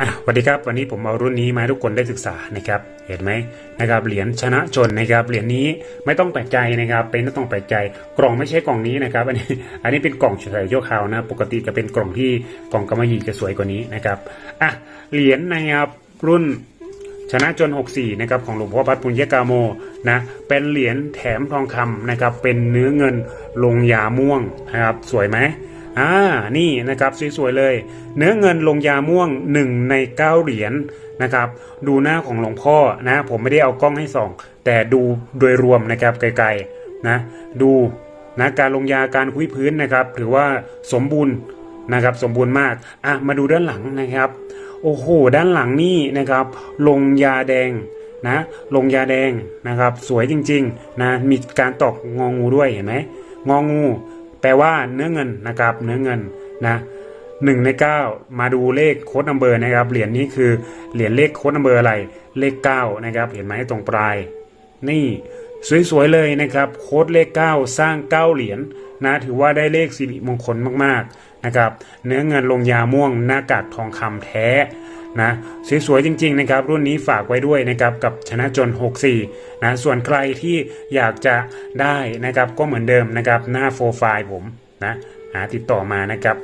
อะสวัสดีครับวันนี้ผมเอารุ่นนี้มาให้ทุกคนได้ศึกษานะครับเห็นไหมนะครับเหรียญชนะจนนะครับเหรียญนี้ไม่ต้องแปลกใจนะครับเป็นไม่ต้องแปลกใจกล่องไม่ใช่กล่องนี้นะครับอันนี้อันนี้เป็นกล่องเฉยๆชั่วคาวนะปกติจะเป็นกล่องที่กล่องกำมะหยี่จะสวยกว่านี้นะครับอะเหรียญนะครับรุ่นชนะจน 64 นะครับของหลวงพ่อพัดปุญญกาโมนะเป็นเหรียญแถมทองคำนะครับเป็นเนื้อเงินลงยาม่วงนะครับสวยไหม อ่านี่นะครับสวยๆเลย เนื้อเงินลงยาม่วง 1 ใน 9 เหรียญนะครับ ดูหน้าของหลวงพ่อนะผมไม่ได้เอากล้องให้ส่อง แต่ดูโดยรวมนะครับไกลๆนะดูนะการลงยาการคุยพื้นนะครับ ถือว่าสมบูรณ์นะครับสมบูรณ์มากอะมาดูด้านหลังนะครับ โอ้โห ด้านหลังนี่นะครับ ลงยาแดงนะลงยาแดงนะครับ สวยจริงๆนะมีการตอกงองูด้วยเห็นไหมงองู ลว่าเนื้อเงินนะครับ เนื้อเงินนะหนึ่งในเก้ามาดูเลขโค้ดนัมเบอร์นะครับเหรียญนี้คือเหรียญเลขโค้ดนัมเบอร์อะไรเลขเก้านะครับเห็นไหมตรงปลาย นี่ สวยๆเลยนะครับโค้ดเลข 9 สร้าง 9 เหรียญนะถือว่าได้เลขสิริมงคลมากๆนะครับเนื้อเงินลงยาม่วงหน้ากากทองคำแท้นะสวยๆจริงๆนะครับรุ่นนี้ฝากไว้ด้วยนะครับกับชนะจน 64นะส่วนใครที่อยากจะได้นะครับก็เหมือนเดิมนะครับหน้าโฟร์ไฟล์ผมนะหาติดต่อมานะครับ